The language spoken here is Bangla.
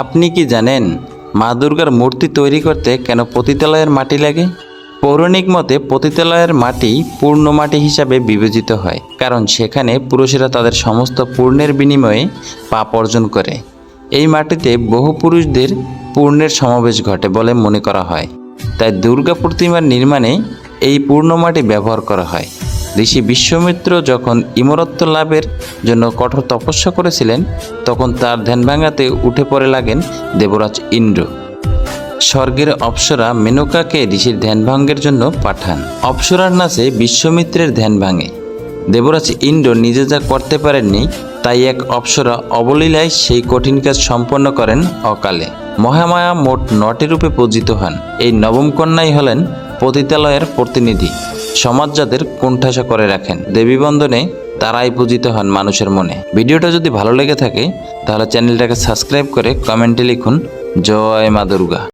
আপনি কি জানেন মা দুর্গার মূর্তি তৈরি করতে কেন পতিতালয়ের মাটি লাগে? পৌরাণিক মতে পতিতালয়ের মাটি পূর্ণ মাটি হিসাবে বিবেচিত হয়, কারণ সেখানে পুরুষেরা তাদের সমস্ত পূর্ণের বিনিময়ে পাপ অর্জন করে। এই মাটিতে বহু পুরুষদের পূর্ণের সমাবেশ ঘটে বলে মনে করা হয়। তাই দুর্গা প্রতিমার নির্মাণে এই পূর্ণ মাটি ব্যবহার করা হয়। ঋষি বিশ্বমিত্র যখন ইমরত্ব লাভের জন্য কঠোর তপস্যা করেছিলেন, তখন তার ধ্যান ভাঙাতে উঠে পড়ে লাগেন দেবরাজ ইন্দ্র। স্বর্গের অপ্সরা মেনকাকে ঋষির ধ্যান ভঙ্গের জন্য পাঠান। অপ্সরার নাচে বিশ্বমিত্রের ধ্যান ভাঙে। দেবরাজ ইন্দ্র নিজে যা করতে পারেননি, তাই এক অপ্সরা অবলীলায় সেই কঠিন কাজ সম্পন্ন করেন অকালে। মহামায়া মোট নটি রূপে পূজিত হন। এই নবম কন্যাই হলেন পতিতালয়ের প্রতিনিধি। সমাজ যাদের কোণঠাসা করে রাখেন। দেবী বন্দনে তারাই পূজিত হন মানুষের মনে। ভিডিওটা যদি ভালো লেগে থাকে, তাহলে চ্যানেলটাকে সাবস্ক্রাইব করে কমেন্টে লিখুন, জয় মা দুর্গা।